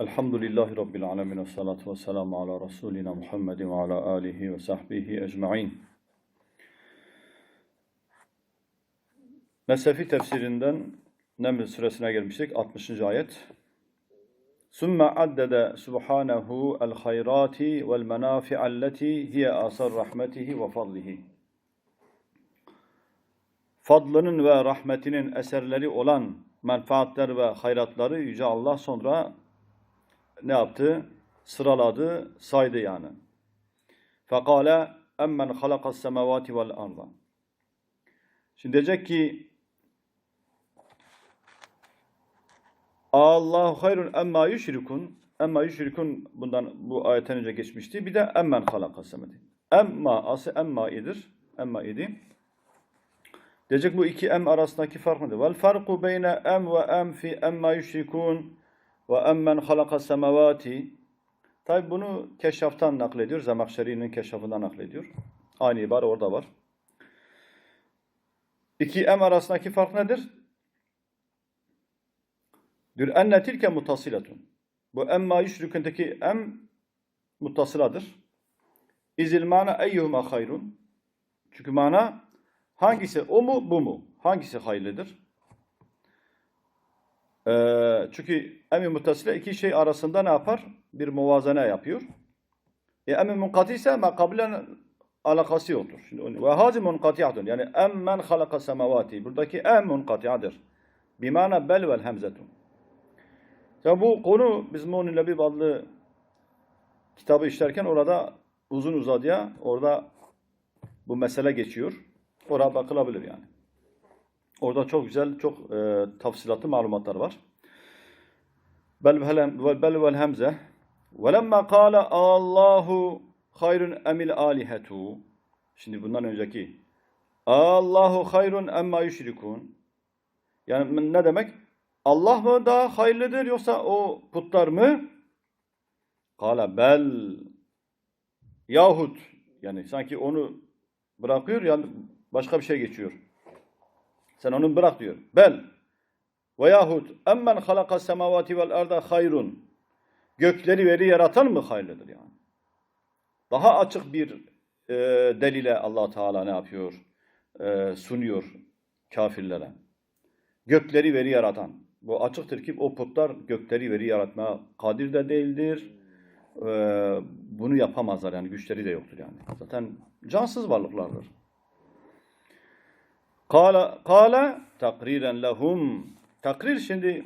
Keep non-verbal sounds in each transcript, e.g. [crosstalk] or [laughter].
Elhamdülillahi Rabbil alemin ve salatu ve selamu ala Resulina Muhammedin ve ala alihi ve sahbihi ecma'in. Nesefi tefsirinden Neml suresine gelmiştik. 60. ayet. ثُمَّ عَدَّدَ سُبْحَانَهُ الْخَيْرَاتِ وَالْمَنَافِعَ الَّتِي هِيَ آثَرْ رَحْمَتِهِ وَفَضْلِهِ Fadlının ve rahmetinin eserleri olan menfaatler ve hayratları Yüce Allah sonra ne yaptı? Sıraladı, saydı yani. Fekale emmen halakas semavati vel arda. Şimdi diyecek ki Allahu hayrun emma yüşrikun emma yüşrikun bundan bu ayetten önce geçmişti. Bir de emmen halakas semavati. Emma ası emma idir. Emma idi. Diyecek bu iki em arasındaki fark nedir? Vel farku beyne em ve em fi emma yüşrikun ve emmen halaka semavati. Tabi bunu keşaftan naklediyor. Zemakşeri'nin keşafından naklediyor. Aynı ibare orada var. İki em arasındaki fark nedir? Diyor enne tilke mutasiletun. Bu emma yüşrikündeki em muttasıladır. İzil mana eyyuhuma hayrun. Çünkü mana hangisi o mu bu mu? Hangisi hayırlıdır? Ee, çünkü emi muttasile iki şey arasında ne yapar? Bir muvazene yapıyor. E emi munkati ise makabilen alakası yoktur. Ve hazi munkati'atun. Yani emmen halaka semavati. Buradaki em munkati'adır. Bimana bel vel hemzetun. Ya bu konu biz Mu'nil Lebib adlı kitabı işlerken orada uzun uzadıya orada bu mesele geçiyor. Oraya bakılabilir yani. Orada çok güzel, çok e, tafsilatlı malumatlar var. Bel vel hemze ve lemma kâle Allahu hayrun emil alihetu Şimdi bundan önceki Allahu hayrun emma yüşrikun Yani ne demek? Allah mı daha hayırlıdır yoksa o putlar mı? Kala bel yahut yani sanki onu bırakıyor yani başka bir şey geçiyor. Sen onu bırak diyor. Bel ve yahut emmen halaka semavati vel arda hayrun gökleri veri yaratan mı hayırlıdır yani? Daha açık bir e, delile allah Teala ne yapıyor? E, sunuyor kafirlere. Gökleri veri yaratan. Bu açıktır ki o putlar gökleri veri yaratmaya kadir de değildir. Ee, bunu yapamazlar yani güçleri de yoktur yani. Zaten cansız varlıklardır. Kala, kala takriren lehum. Takrir şimdi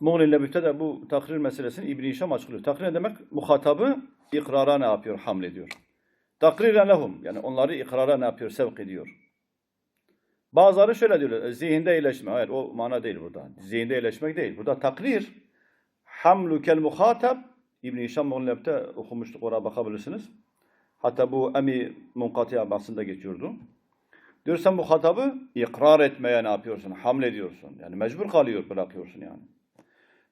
Muğni Lebüf'te de bu takrir meselesini İbn-i Hişam açıklıyor. Takrir demek? Muhatabı ikrara ne yapıyor? Hamlediyor. Takriren lehum. Yani onları ikrara ne yapıyor? Sevk ediyor. Bazıları şöyle diyorlar. Zihinde iyileşme. Hayır o mana değil burada. Zihinde iyileşmek değil. Burada takrir. Hamlukel muhatab. İbn-i Hişam Muğleb'te okumuştuk. Oraya bakabilirsiniz. Hatta bu emi munkatiya bahsinde geçiyordu. Diyor sen muhatabı ikrar etmeye ne yapıyorsun? Hamlediyorsun. Yani mecbur kalıyor bırakıyorsun yani.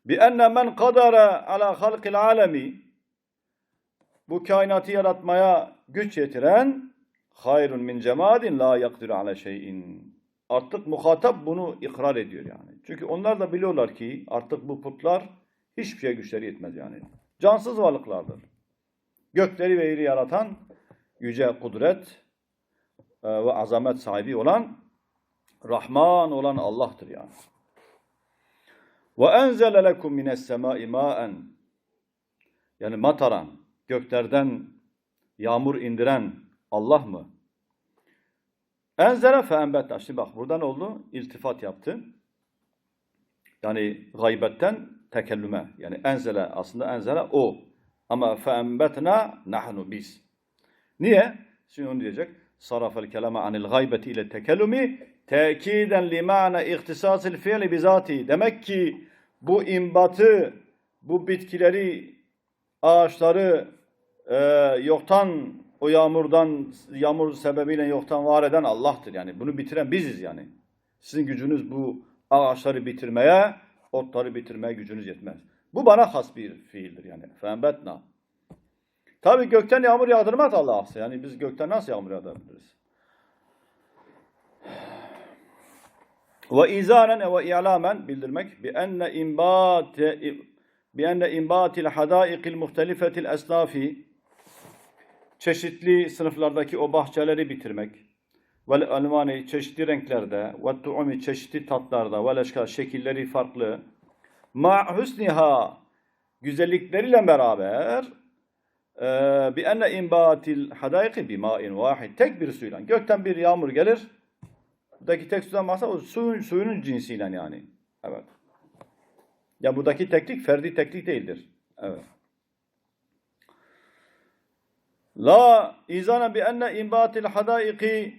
Bi enne men kadara ala halkil alemi bu kainatı yaratmaya güç yetiren hayrun min cemadin la yakdiru ala şeyin. Artık muhatap bunu ikrar ediyor yani. Çünkü onlar da biliyorlar ki artık bu putlar hiçbir şeye güçleri yetmez yani. Cansız varlıklardır. Gökleri ve yeri yaratan yüce kudret ve azamet sahibi olan Rahman olan Allah'tır yani. Ve enzele lekum mines semai maen yani mataran göklerden yağmur indiren Allah mı? Enzere fe. Şimdi bak burada ne oldu? İltifat yaptı. Yani gaybetten tekellüme. Yani enzele aslında enzele o. Ama fe enbetna nahnu biz. Niye? Şimdi onu diyecek. Sarafel kelame anil gaybeti ile tekellümi tekiden li ma'na ihtisasil fiili bizati. Demek ki bu imbatı, bu bitkileri, ağaçları e, yoktan o yağmurdan, yağmur sebebiyle yoktan var eden Allah'tır. Yani bunu bitiren biziz yani. Sizin gücünüz bu ağaçları bitirmeye, otları bitirmeye gücünüz yetmez. Bu bana has bir fiildir yani. Fembetna. Tabi gökten yağmur yağdırmaz Allah. Yani biz gökten nasıl yağmur yağdırabiliriz? Ve izanen ve i'lamen bildirmek bi enne imbate bi enne imbatil hadaikil muhtelifetil esnafi çeşitli sınıflardaki o bahçeleri bitirmek vel almani çeşitli renklerde ve tuumi çeşitli tatlarda ve leşka şekilleri farklı ma husniha güzellikleriyle beraber bi enne inbatil hadaiki bi ma'in vahid tek bir suyla gökten bir yağmur gelir buradaki tek sudan bahsediyor o suyun, suyunun cinsiyle yani evet ya buradaki teklik ferdi teklik değildir evet La izana bi enne inbatil hadaiki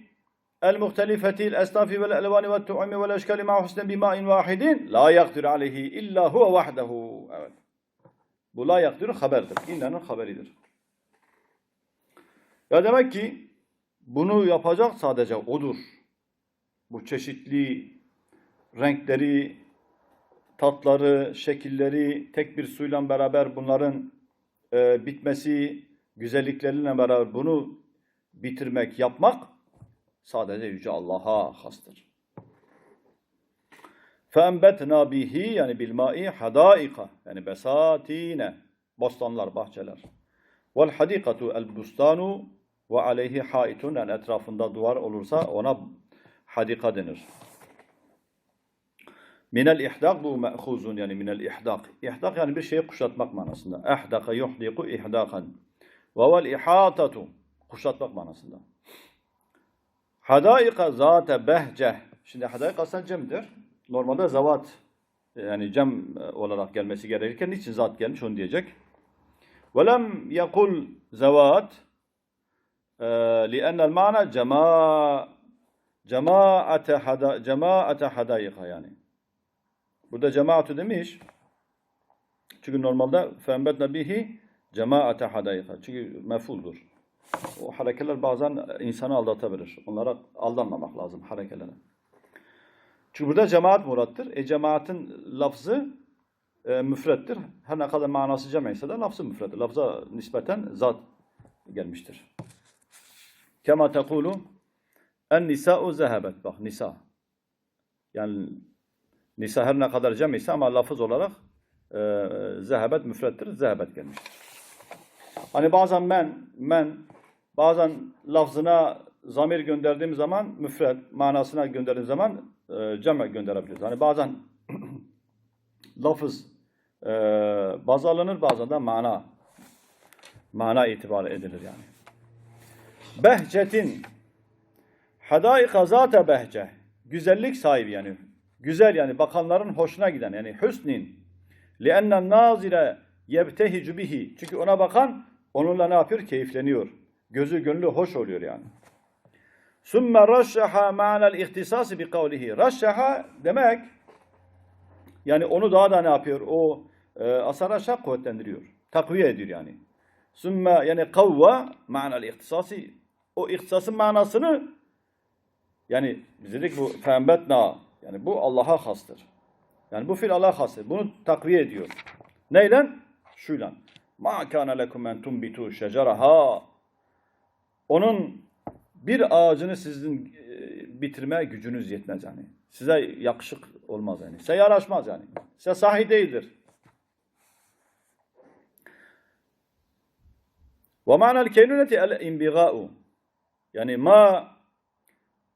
el muhtelifetil esnafi vel elvani ve tu'ami vel eşkali ma husnen bi ma'in vahidin la yakdir aleyhi illa huve vahdehu. Evet. Bu la yakdir haberdir. İnna'nın haberidir. Ya demek ki bunu yapacak sadece odur. Bu çeşitli renkleri, tatları, şekilleri tek bir suyla beraber bunların e, bitmesi, güzellikleriyle beraber bunu bitirmek, yapmak sadece Yüce Allah'a hastır. فَاَنْبَتْنَا bihi yani bilmai hadaika yani besatine bostanlar, bahçeler. Vel hadikatu el bustanu ve aleyhi haitun yani etrafında duvar olursa ona hadika denir. Minel ihdak bu me'huzun yani minel ihdak. İhdak yani bir şeyi kuşatmak manasında. Ehdaka yuhdiku ihdakan. Ve vel ihatatu kuşatmak manasında. Hadaika zate behce. Şimdi hadaik aslında cemdir. Normalde zavat yani cem olarak gelmesi gerekirken niçin zat gelmiş onu diyecek. Velem yakul zevat لأن المعنى cema cemaate hada cemaate hadaika yani. Burada cemaatu demiş. Çünkü normalde fembetne bihi cemaate hadaika. Çünkü mefuldur. O harekeler bazen insanı aldatabilir. Onlara aldanmamak lazım harekelere. Çünkü burada cemaat murattır. E cemaatin lafzı e, müfrettir. Her ne kadar manası cemiyse de lafzı müfrettir. Lafza nispeten zat gelmiştir. Kema tekulu en nisa'u zehebet. Bak nisa. Yani nisa her ne kadar cemiyse ama lafız olarak e, zehebet müfrettir. Zehebet gelmiştir. Hani bazen men, men bazen lafzına zamir gönderdiğim zaman müfred, manasına gönderdiğim zaman e, cem gönderebiliriz. Hani bazen [clears throat] lafız e, baz alınır, bazen de mana mana itibar edilir yani. Behcetin hadaika zate behce güzellik sahibi yani güzel yani bakanların hoşuna giden yani hüsnin li'ennen nazire yebtehicu bihi çünkü ona bakan onunla ne yapıyor? Keyifleniyor. Gözü gönlü hoş oluyor yani. Sümme raşşaha ma'nel ihtisası bi kavlihi. Raşşaha demek yani onu daha da ne yapıyor? O e, asaraşa kuvvetlendiriyor. Takviye ediyor yani. Sümme yani kavva ma'nel ihtisası o ihtisasın manasını yani biz dedik bu fembetna yani bu Allah'a hastır. Yani bu fil Allah'a hastır. Bunu takviye ediyor. Neyle? Şuyla. Ma kana lekum en tumbitu şeceraha. Onun bir ağacını sizin e, bitirme gücünüz yetmez yani. Size yakışık olmaz yani. Size yaraşmaz yani. Size sahi değildir. Ve ma'nel keynuneti el imbiga'u. Yani ma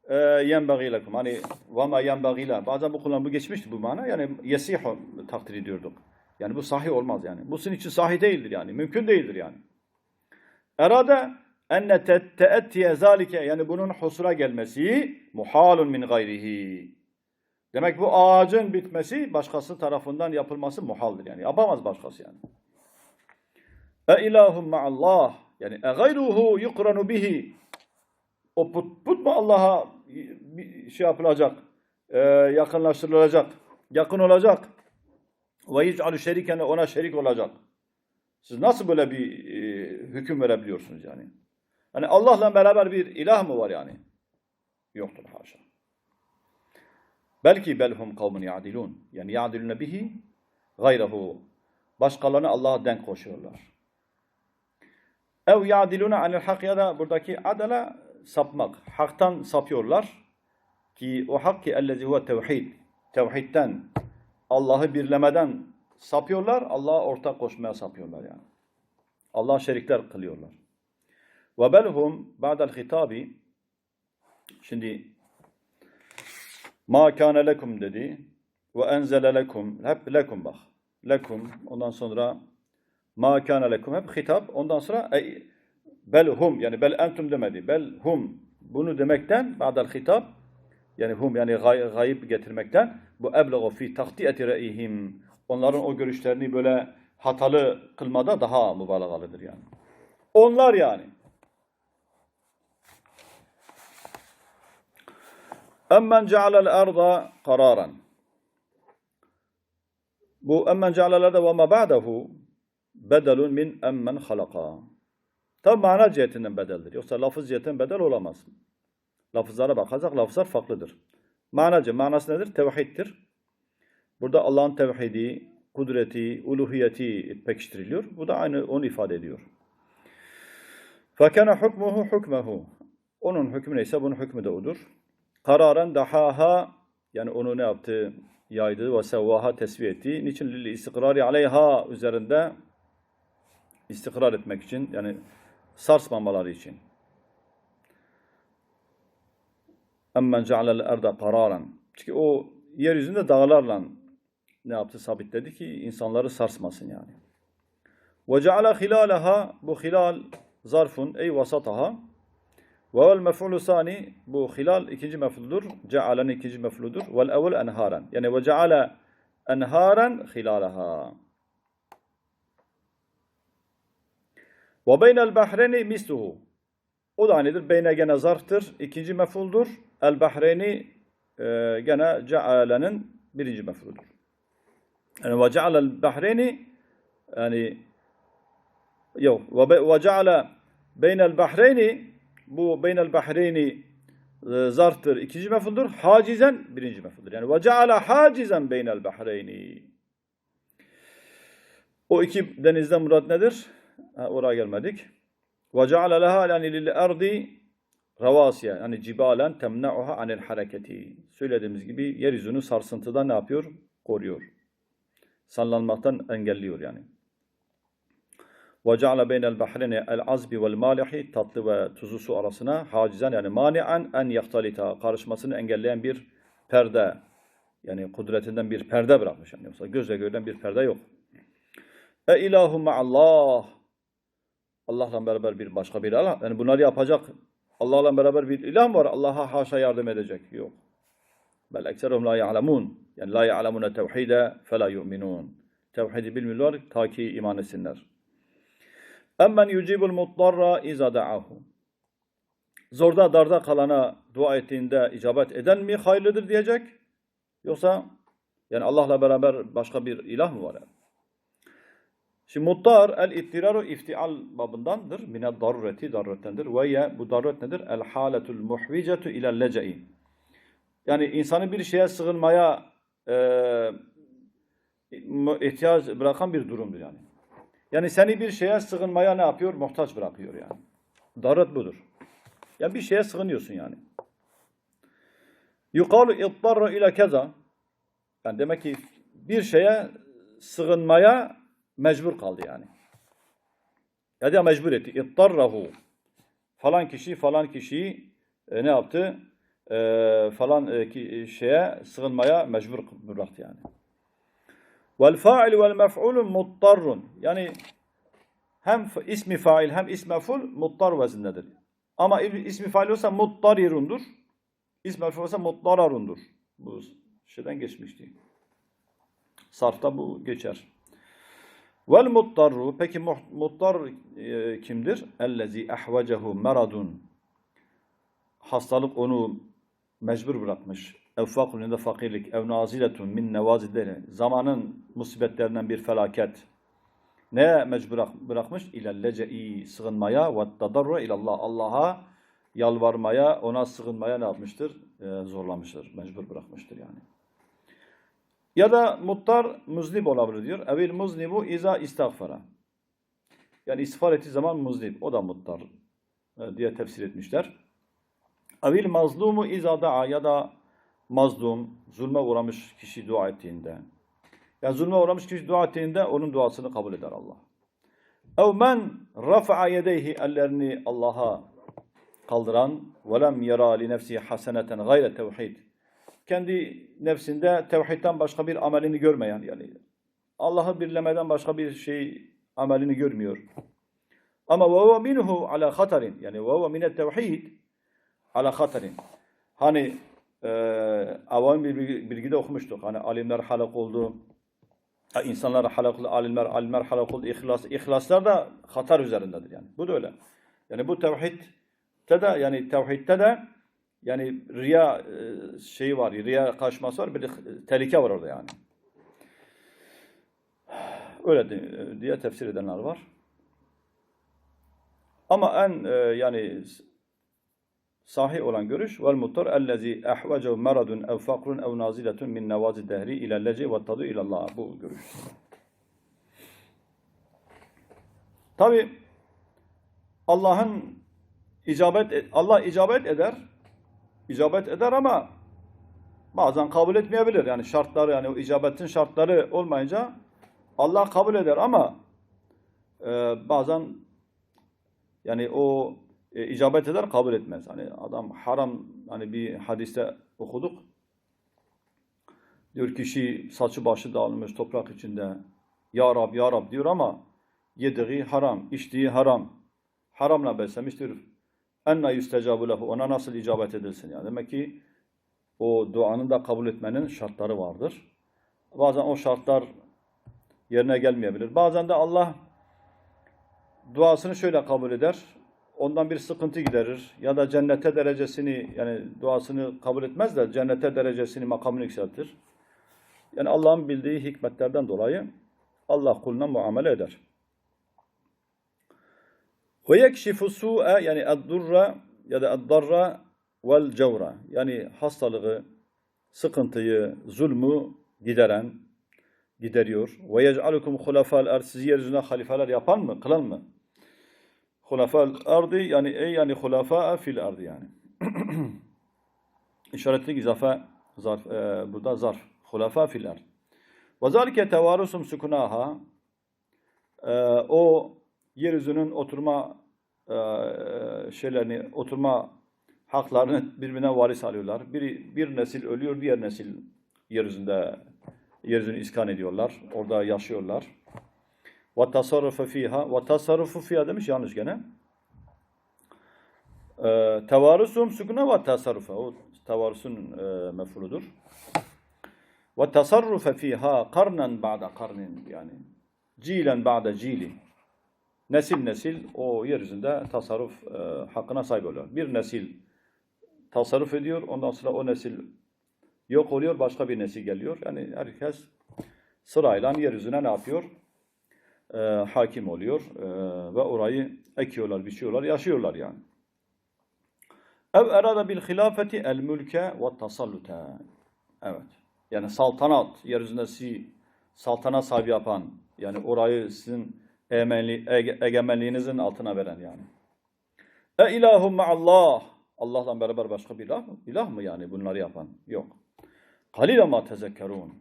e, yenbagi lekum. Hani ve ma yenbagi la. Bazen bu kullan bu geçmişti bu mana. Yani yesihu takdir ediyorduk. Yani bu sahih olmaz yani. Bu sizin için sahih değildir yani. Mümkün değildir yani. Erade enne teettiye zalike yani bunun husura gelmesi muhalun min gayrihi. Demek bu ağacın bitmesi başkası tarafından yapılması muhaldir yani. Yapamaz başkası yani. E ilahum ma'allah yani e gayruhu yukranu bihi. O put, put mu Allah'a şey yapılacak, e, yakınlaştırılacak, yakın olacak. Ve yec'alu şeriken ona şerik olacak. Siz nasıl böyle bir e, hüküm verebiliyorsunuz yani? Hani Allah'la beraber bir ilah mı var yani? Yoktur haşa. Belki belhum kavmun ya'dilun. Yani ya'dilune bihi gayrehu. Başkalarını Allah'a denk koşuyorlar. Ev ya'dilune anil hak ya da buradaki adala sapmak. Haktan sapıyorlar. Ki o hak ki ellezi huve tevhid. Tevhidden Allah'ı birlemeden sapıyorlar? Allah'a ortak koşmaya sapıyorlar yani. Allah şerikler kılıyorlar. Ve belhum ba'del hitabi şimdi ma kana lekum dedi ve enzele lekum hep lekum bak. Lekum ondan sonra ma kana lekum hep hitap ondan sonra bel hum yani bel entum demedi. Bel hum bunu demekten ba'del hitap yani hum yani gay, gayip getirmekten bu ebleğu fi tahtiyeti re'ihim onların o görüşlerini böyle hatalı kılmada daha mübalağalıdır yani. Onlar yani. Emmen cealel erda kararan. Bu emmen cealel erda ve ma ba'dahu bedelun min emmen halaka. Tabi mana cihetinden bedeldir. Yoksa lafız cihetinden bedel olamaz. Lafızlara bakarsak lafızlar farklıdır. Manacı, manası nedir? Tevhiddir. Burada Allah'ın tevhidi, kudreti, uluhiyeti pekiştiriliyor. Bu da aynı onu ifade ediyor. فَكَنَ حُكْمُهُ حُكْمَهُ Onun hükmü neyse bunun hükmü de odur. Kararen dahaha yani onu ne yaptı? Yaydı ve sevvaha tesviye etti. Niçin? Lil istikrari aleyha üzerinde istikrar etmek için yani sarsmamaları için. Emmen cealel erda kararan. Çünkü o yeryüzünde dağlarla ne yaptı? Sabitledi ki insanları sarsmasın yani. Ve ceale hilalaha bu hilal zarfun ey vasataha ve vel mef'ulu sani bu hilal ikinci mef'ludur. Cealen ikinci mef'ludur. Vel evvel enharan. Yani ve ceale enharan hilalaha. Ve beynel bahreni misluhu. O da nedir? Beyne gene zarftır. İkinci mef'uldur. El bahreni e, gene cealenin birinci mef'ludur. Yani ve cealel bahreni yani yok ve, ceale beynel bahreyni bu beynel bahreyni e, zarftır. ikinci mef'uldur. Hacizen birinci mef'uldur. Yani ve ceale hacizen beynel bahreyni. O iki denizden murat nedir? Ha, oraya gelmedik. Leha yani lil ardi ravasiye yani cibalen temna'uha anil hareketi. Söylediğimiz gibi yeryüzünü sarsıntıdan ne yapıyor? Koruyor. Sallanmaktan engelliyor yani. Bahreni el azbi vel malihi tatlı ve tuzlu su arasına hacizan yani mani'an en yahtalita karışmasını engelleyen bir perde. Yani kudretinden bir perde bırakmış. Yani yoksa gözle görülen bir perde yok. E ilahu ma'allah. Allah'la beraber bir başka bir ilah. Yani bunları yapacak Allah'la beraber bir ilah mı var? Allah'a haşa yardım edecek. Yok. Bel ekserum la ya'lemun. Yani la ya'lemune tevhide fe la yu'minun. Tevhidi bilmiyorlar ta ki iman etsinler. Emmen yucibul muttarra iza da'ahu. Zorda darda kalana dua ettiğinde icabet eden mi hayırlıdır diyecek? Yoksa yani Allah'la beraber başka bir ilah mı var? Yani? Şimdi muttar el ittiraru iftial babındandır. Mine darureti darrettendir. Ve ye bu daruret nedir? El haletul muhvicetu ile lece'i. Yani insanı bir şeye sığınmaya e, ihtiyaç bırakan bir durumdur yani. Yani seni bir şeye sığınmaya ne yapıyor? Muhtaç bırakıyor yani. Daruret budur. Ya bir şeye sığınıyorsun yani. Yukalu ittarra ile keza. Yani demek ki bir şeye sığınmaya mecbur kaldı yani. Ya da mecbur etti. İttarrahu. Falan kişi falan kişiyi e, ne yaptı? E, falan e, ki, şeye sığınmaya mecbur bıraktı yani. Vel fa'il vel mef'ulun muttarrun. Yani hem ismi fail hem ismi mef'ul muttar vezindedir. Ama ismi fail olsa muttarirundur. İsmi mef'ul olsa muttararundur. Bu şeyden geçmişti. Sarfta bu geçer. Vel muttarru peki muttar e, kimdir? Ellezî ehvecehu meradun. Hastalık onu mecbur bırakmış. Ev fakulünde fakirlik, ev naziletun min nevazidleri. Zamanın musibetlerinden bir felaket. Ne mecbur bırakmış? İlellece'i sığınmaya ve tadarru ilallah. Allah'a yalvarmaya, ona sığınmaya ne yapmıştır? Ee, zorlamıştır, mecbur bırakmıştır yani. Ya da muttar muznib olabilir diyor. Evil muznibu iza istagfara. Yani istiğfar ettiği zaman muznib. O da muttar e, diye tefsir etmişler. Evil mazlumu iza da'a ya da mazlum, zulme uğramış kişi dua ettiğinde. Yani zulme uğramış kişi dua ettiğinde onun duasını kabul eder Allah. Ev men rafa'a yedeyhi ellerini Allah'a kaldıran ve lem yara li nefsihi haseneten gayre tevhid. Kendi nefsinde tevhidden başka bir amelini görmeyen yani Allah'ı birlemeden başka bir şey amelini görmüyor. Ama ve huve minhu ala hatarin yani ve huve minet tevhid ala hatarin. Hani e, avam bir bilgi- bilgide okumuştuk. Hani alimler halak oldu. İnsanlar halak oldu, alimler, alimler halak oldu. İhlas, ihlaslar da hatar üzerindedir yani. Bu da öyle. Yani bu tevhidte de yani tevhidte de yani riya e, şeyi var, riya kaçması var, bir de tehlike var orada yani. Öyle di- diye tefsir edenler var. Ama en e, yani sahih olan görüş vel mutar ellezî ehvecehu meradun ev fakrun ev naziletun min nevazi dehri ile leci ve tadu ilallah. Bu görüş. Tabi Allah'ın icabet Allah icabet eder. İcabet eder ama bazen kabul etmeyebilir. Yani şartları yani o icabetin şartları olmayınca Allah kabul eder ama e, bazen yani o e, icabet eder kabul etmez. Hani adam haram hani bir hadiste okuduk. Diyor kişi saçı başı dağılmış toprak içinde. Ya Rab ya Rab diyor ama yediği haram, içtiği haram. Haramla beslemiştir. Enna yüstecabu lehu. Ona nasıl icabet edilsin? Yani demek ki o duanın da kabul etmenin şartları vardır. Bazen o şartlar yerine gelmeyebilir. Bazen de Allah duasını şöyle kabul eder. Ondan bir sıkıntı giderir. Ya da cennete derecesini yani duasını kabul etmez de cennete derecesini makamını yükseltir. Yani Allah'ın bildiği hikmetlerden dolayı Allah kuluna muamele eder. Ve yekşifu su'e yani ad-durra ya da ad-darra vel cevra yani hastalığı, sıkıntıyı, zulmü gideren, gideriyor. Ve yec'alukum hulafa'l ard sizi yeryüzüne halifeler yapan mı, kılan mı? Hulafa'l ardı yani ey yani hulafa'a fil ardı yani. [clears throat] İşaretli izafe zarf, e, burada zarf. Hulafa fil ard. Ve zalike tevarusum sukunaha o yeryüzünün oturma e, şeylerini, oturma haklarını birbirine varis alıyorlar. Bir, bir nesil ölüyor, diğer nesil yeryüzünde yeryüzünü iskan ediyorlar. Orada yaşıyorlar. Ve tasarrufu fiha ve tasarrufu fiha demiş yanlış gene. E, tevarusum sukuna ve tasarrufa. O tevarusun e, mefuludur. Ve tasarrufe fiha karnen ba'da karnin yani cilen ba'da cili. Nesil nesil o yeryüzünde tasarruf e, hakkına sahip oluyor. Bir nesil tasarruf ediyor, ondan sonra o nesil yok oluyor, başka bir nesil geliyor. Yani herkes sırayla yeryüzüne ne yapıyor? E, hakim oluyor e, ve orayı ekiyorlar, biçiyorlar, yaşıyorlar yani. Ev erada bil hilafeti el mülke ve tasallute. Evet. Yani saltanat, yeryüzünde sizi saltanat sahibi yapan, yani orayı sizin egemenliğinizin altına veren yani. E ilahum ma'allah. Allah'la beraber başka bir ilah mı? İlah mı yani bunları yapan? Yok. Kalil ama tezekkerun.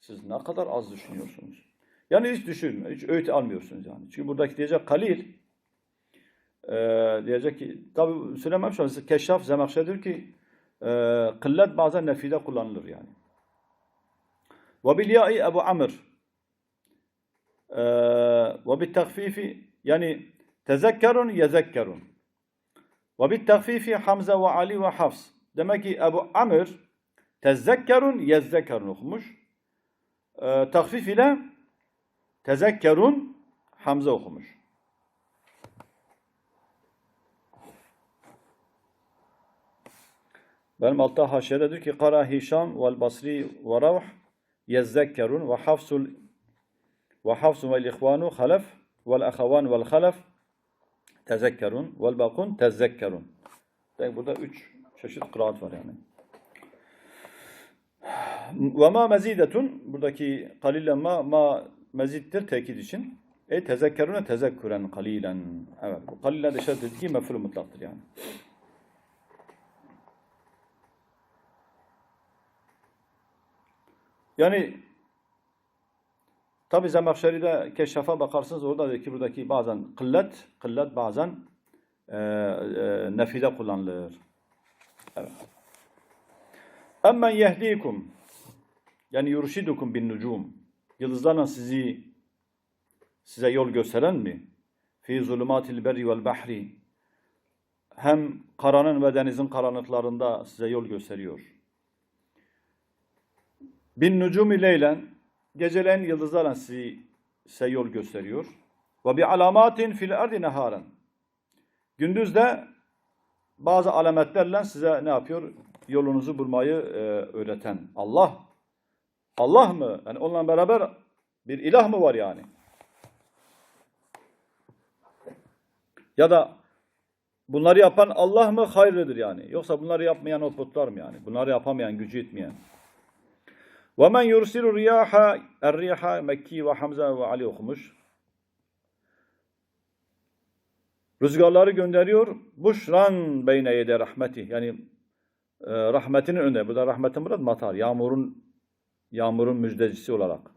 Siz ne kadar az düşünüyorsunuz. Yani hiç düşünme, hiç öğüt almıyorsunuz yani. Çünkü buradaki diyecek kalil, e, diyecek ki, tabi söylemem şu an, Keşşaf Zemahşer diyor ki, e, kıllet bazen nefide kullanılır yani. Ve bil Ebu Amr, ve bil takfifi, yani tezekkerun yezekkerun. Ve bil takfifi Hamza ve Ali ve Hafs. Demek ki Ebu Amr, tezekkerun yezekkerun okumuş. E, takfif ile tezekkerun Hamza okumuş. Benim altta haşiyede diyor ki Kara Hişam vel Basri ve Ravh yezzekkerun ve hafsul ve hafsun vel ihvanu halef vel ahavan vel halef tezekkerun vel bakun tezekkerun. Yani burada üç çeşit kıraat var yani. Ve ma mezidetun buradaki kalilen ma ma mezittir tekit için. E tezekkerune tezekküren kalilen. Evet. Bu kalilen de şart ki mef'ul mutlaktır yani. Yani Tabi Zemahşeri'de Keşşaf'a bakarsınız orada diyor ki buradaki bazen kıllet, kıllet bazen e, e, nefide kullanılır. Evet. Emmen yehdikum yani yurşidukum bin nucum yıldızlarla sizi size yol gösteren mi? Fi zulumatil berri vel bahri hem karanın ve denizin karanlıklarında size yol gösteriyor. Bin nucumi leylen geceleyin yıldızlarla size yol gösteriyor. Ve bi alamatin fil ardi neharen. Gündüz de bazı alametlerle size ne yapıyor? Yolunuzu bulmayı e, öğreten Allah. Allah mı? Yani onunla beraber bir ilah mı var yani? Ya da bunları yapan Allah mı hayırlıdır yani? Yoksa bunları yapmayan o putlar mı yani? Bunları yapamayan, gücü yetmeyen. Ve men yursilu riyaha er-riha Mekki ve Hamza ve Ali okumuş. Rüzgarları gönderiyor. Buşran beyne yede rahmeti. Yani e, rahmetinin önünde. Burada rahmetin burada matar. Yağmurun yağmurun müjdecisi olarak.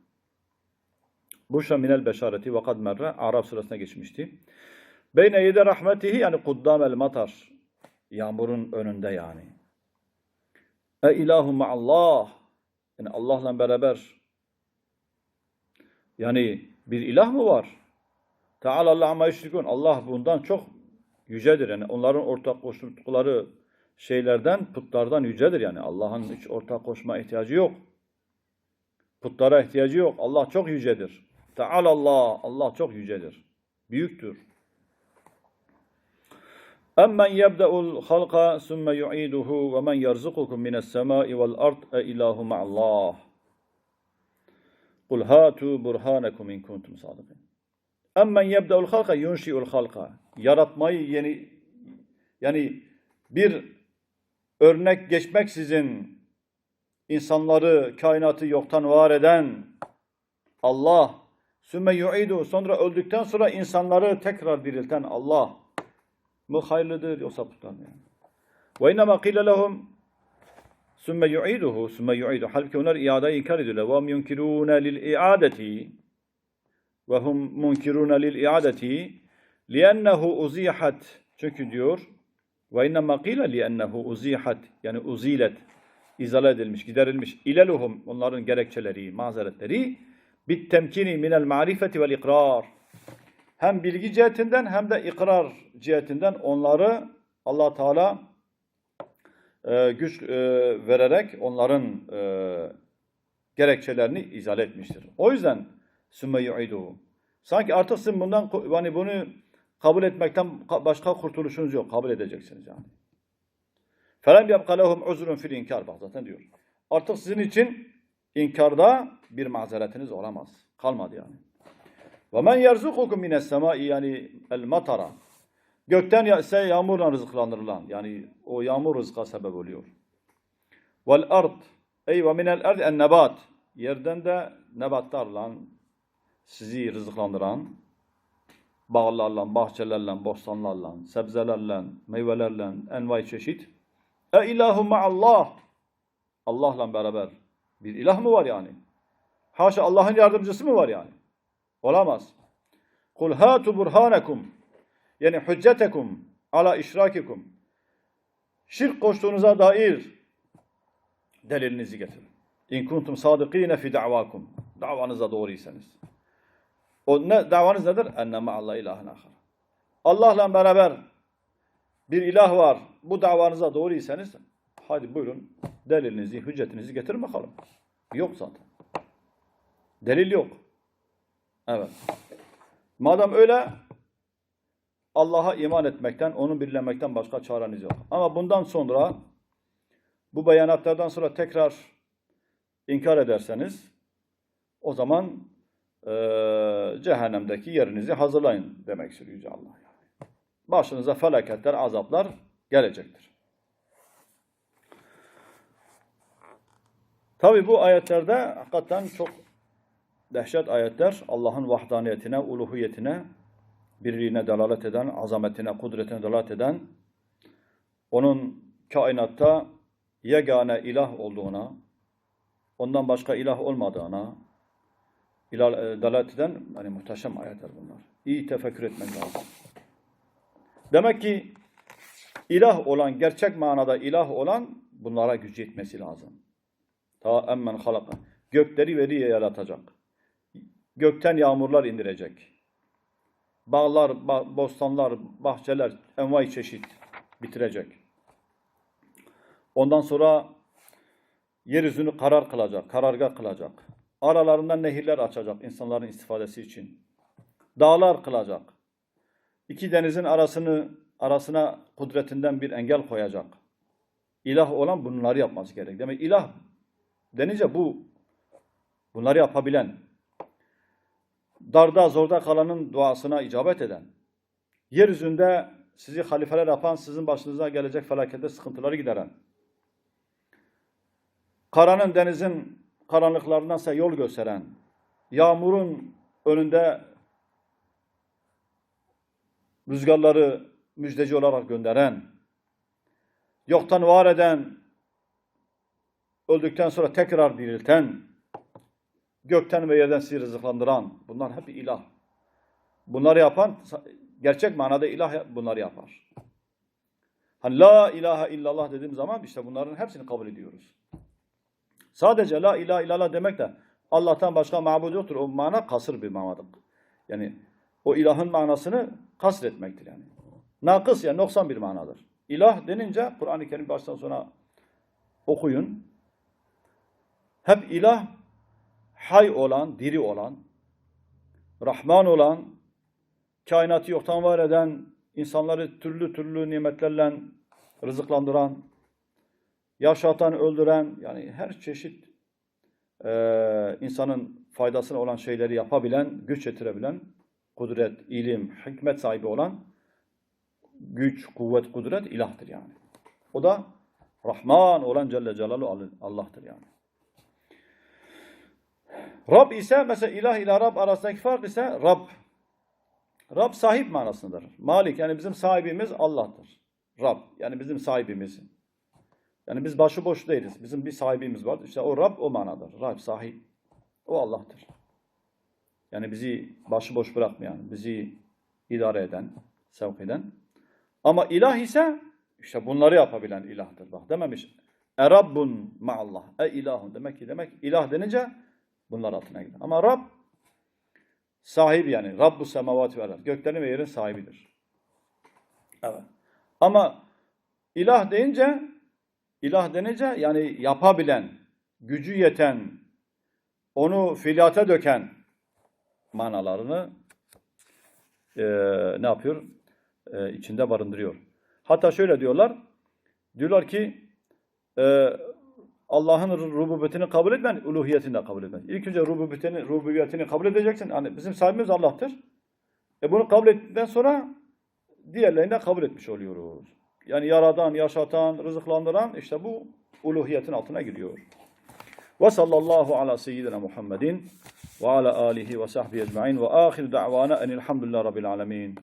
Buşra minel beşareti ve kad merre. Arap suresine geçmişti. Beyne yede rahmetihi yani kuddam el matar. Yağmurun önünde yani. E ilahu ma'allah. Yani Allah'la beraber yani bir ilah mı var? Teala Allah ama yüşrikun. Allah bundan çok yücedir. Yani onların ortak koştukları şeylerden, putlardan yücedir yani. Allah'ın hiç ortak koşma ihtiyacı yok. Putlara ihtiyacı yok. Allah çok yücedir. Teala Allah. Allah çok yücedir. Büyüktür. Halqa sümme yu'iduhu ve men yerzukukum mines semai vel ard e ilahu ma'allah. Kul hatu burhanakum in kuntum sadikin. Emmen yebde'ul halqa yunşi'ul halqa. Yaratmayı yeni yani bir örnek geçmeksizin insanları, kainatı yoktan var eden Allah sümme yu'idu sonra öldükten sonra insanları tekrar dirilten Allah mı hayırlıdır yoksa putlar mı? Ve innema qile lehum sümme yu'iduhu sümme yu'idu. Halbuki onlar iade inkar ediyorlar. Ve yunkirûne lil i'adeti ve hum munkirûne lil i'adeti liennehu uzihat çünkü diyor ve innema qile liennehu uzihat yani uzilet izale edilmiş, giderilmiş. İleluhum onların gerekçeleri, mazeretleri bit temkini minel marifeti vel ikrar hem bilgi cihetinden hem de ikrar cihetinden onları allah Teala e, güç e, vererek onların e, gerekçelerini izale etmiştir. O yüzden sümme yu'iduhu. Sanki artık sizin bundan yani bunu kabul etmekten başka kurtuluşunuz yok. Kabul edeceksiniz yani. Felem yabqa lehum uzrun fil inkar. Bak zaten diyor. Artık sizin için inkarda bir mazeretiniz olamaz. Kalmadı yani. Ve men yerzukukum mines semai yani el matara. Gökten ise yağmurla rızıklandırılan yani o yağmur rızka sebep oluyor. Vel ard ey ve minel ard en nebat. Yerden de nebatlarla sizi rızıklandıran bağlarla, bahçelerle, bostanlarla, sebzelerle, meyvelerle, envai çeşit. E ilahu ma'allah. Allah'la beraber bir ilah mı var yani? Haşa Allah'ın yardımcısı mı var yani? Olamaz. Kul hatu burhanakum yani hüccetekum ala işrakikum. Şirk koştuğunuza dair delilinizi getirin. İn kuntum sadıkine fi da'vakum. Davanıza doğruysanız. O ne davanız nedir? Enne ma'allah ilahen ahar. Allah'la beraber bir ilah var. Bu davanıza doğruysanız hadi buyurun delilinizi, hüccetinizi getirin bakalım. Yok zaten. Delil yok. Evet. Madem öyle Allah'a iman etmekten, onu birlemekten başka çareniz yok. Ama bundan sonra bu beyanatlardan sonra tekrar inkar ederseniz o zaman e, cehennemdeki yerinizi hazırlayın demek istiyor Yüce Allah. Başınıza felaketler, azaplar gelecektir. Tabi bu ayetlerde hakikaten çok dehşet ayetler Allah'ın vahdaniyetine, uluhiyetine, birliğine delalet eden, azametine, kudretine delalet eden, onun kainatta yegane ilah olduğuna, ondan başka ilah olmadığına, ilal, dalalet eden hani muhteşem ayetler bunlar. İyi tefekkür etmek lazım. Demek ki ilah olan, gerçek manada ilah olan bunlara gücü yetmesi lazım. Ta emmen halaka. Gökleri ve diye yaratacak. Gökten yağmurlar indirecek. Bağlar, ba- bostanlar, bahçeler, envai çeşit bitirecek. Ondan sonra yeryüzünü karar kılacak, karargah kılacak. Aralarından nehirler açacak insanların istifadesi için. Dağlar kılacak. İki denizin arasını arasına kudretinden bir engel koyacak. İlah olan bunları yapması gerek. Demek ilah denince bu bunları yapabilen, darda zorda kalanın duasına icabet eden, yeryüzünde sizi halifeler yapan, sizin başınıza gelecek felakette sıkıntıları gideren, karanın denizin karanlıklarından size yol gösteren, yağmurun önünde rüzgarları müjdeci olarak gönderen, yoktan var eden, öldükten sonra tekrar dirilten, gökten ve yerden sizi rızıklandıran, bunlar hep ilah. Bunları yapan, gerçek manada ilah bunları yapar. Hani la ilahe illallah dediğim zaman işte bunların hepsini kabul ediyoruz. Sadece la ilahe illallah demek de Allah'tan başka mabud yoktur. O mana kasır bir manadır. Yani o ilahın manasını kasretmektir yani. Nakıs yani noksan bir manadır. İlah denince Kur'an-ı Kerim baştan sona okuyun. Hep ilah hay olan, diri olan, Rahman olan, kainatı yoktan var eden, insanları türlü türlü nimetlerle rızıklandıran, yaşatan, öldüren, yani her çeşit e, insanın faydasına olan şeyleri yapabilen, güç getirebilen, kudret, ilim, hikmet sahibi olan güç, kuvvet, kudret ilahtır yani. O da Rahman olan Celle Celaluhu Allah'tır yani. Rab ise mesela ilah ile Rab arasındaki fark ise Rab. Rab sahip manasındadır. Malik yani bizim sahibimiz Allah'tır. Rab yani bizim sahibimiz. Yani biz başıboş değiliz. Bizim bir sahibimiz var. İşte o Rab o manadır. Rab sahip. O Allah'tır. Yani bizi başıboş bırakmayan, bizi idare eden, sevk eden. Ama ilah ise işte bunları yapabilen ilahtır. Bak dememiş. E Rabbun ma'allah. E ilahun. Demek ki demek ilah denince bunlar altına gider. Ama Rab sahibi yani. Rabbu semavati ve ard. Göklerin ve yerin sahibidir. Evet. Ama ilah deyince ilah denince yani yapabilen, gücü yeten, onu fiiliyata döken manalarını e, ne yapıyor? E, içinde barındırıyor. Hatta şöyle diyorlar. Diyorlar ki e, Allah'ın rububiyetini kabul etmen, uluhiyetini de kabul etmen. İlk önce rububiyetini, rububiyetini kabul edeceksin. Hani bizim sahibimiz Allah'tır. E bunu kabul ettikten sonra diğerlerini de kabul etmiş oluyoruz. Yani yaradan, yaşatan, rızıklandıran işte bu uluhiyetin altına giriyor. Ve sallallahu ala seyyidina Muhammedin ve ala alihi ve sahbihi ecma'in ve ahir da'vana enilhamdülillah rabbil alemin.